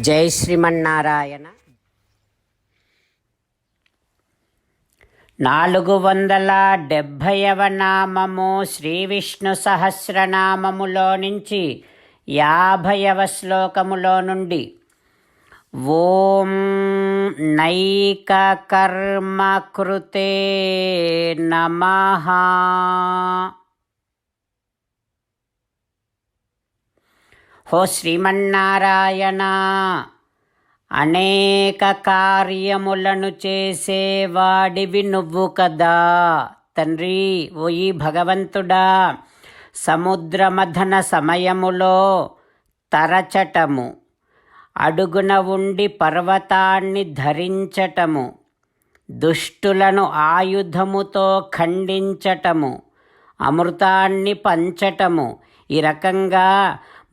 జై శ్రీమన్నారాయణ. నాలుగు వందల డెబ్భైవ నామము శ్రీ విష్ణు సహస్రనామములో నుంచి యాభైవ శ్లోకములో నుండి ఓం నైక కర్మ కృతే హో శ్రీమన్నారాయణ అనేక కార్యములను చేసేవాడివి నువ్వు కదా. తండ్రి ఓ ఈ భగవంతుడా సముద్రమథన సమయములో తరచటము అడుగున ఉండి పర్వతాన్ని ధరించటము దుష్టులను ఆయుధముతో ఖండించటము అమృతాన్ని పంచటము ఈ రకంగా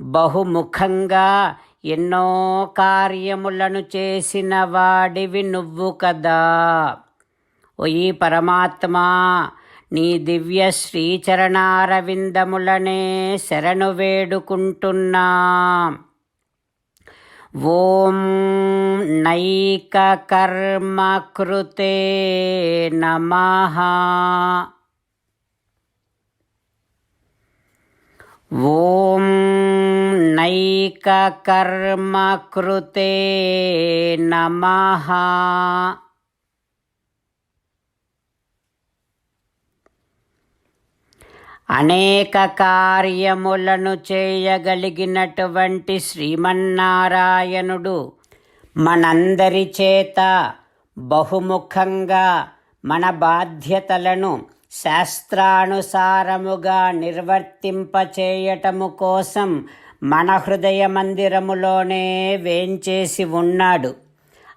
బహుముఖంగా ఎన్నో కార్యములను చేసిన వాడివి నువ్వు కదా. ఓయి పరమాత్మా నీ దివ్య శ్రీచరణారవిందములనే శరణు వేడుకుంటున్నా. ఓం నైక కర్మ కృతే ఓం నైక కర్మ నమః. అనేక కార్యములను చేయగలిగినటువంటి శ్రీమన్నారాయణుడు మనందరి చేత బహుముఖంగా మన బాధ్యతలను శాస్త్రానుసారముగా నిర్వర్తింపచేయటము కోసం మన హృదయ మందిరములోనే వేంచేసి ఉన్నాడు.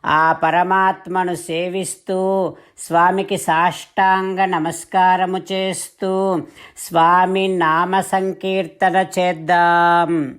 ఆ పరమాత్మను సేవిస్తూ స్వామికి సాష్టాంగ నమస్కారము చేస్తూ స్వామి నామ సంకీర్తన చేద్దాం.